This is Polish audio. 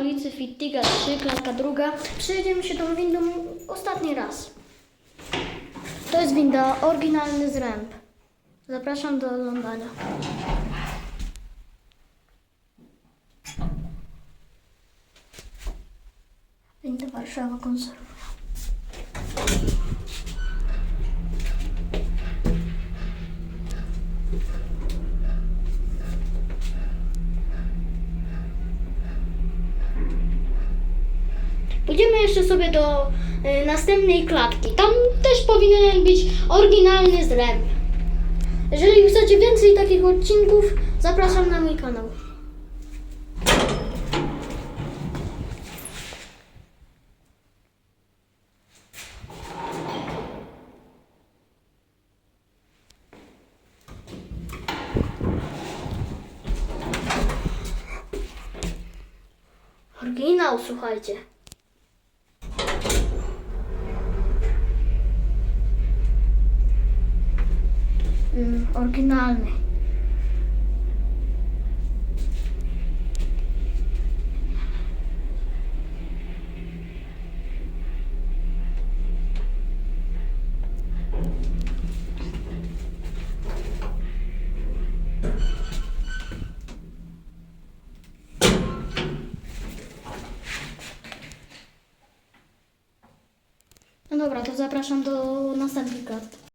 ulicy Fittiga 3, klatka druga. Przejedziemy się tą windą ostatni raz. To jest winda, oryginalny zręb. Zapraszam do oglądania. Winda Warszawa konserwowa. Pójdziemy jeszcze sobie do y, następnej klatki. Tam też powinien być oryginalny zręb. Jeżeli chcecie więcej takich odcinków, zapraszam na mój kanał. Oryginał, słuchajcie. Mm, oryginalny. No dobra, to zapraszam do następnej klatki.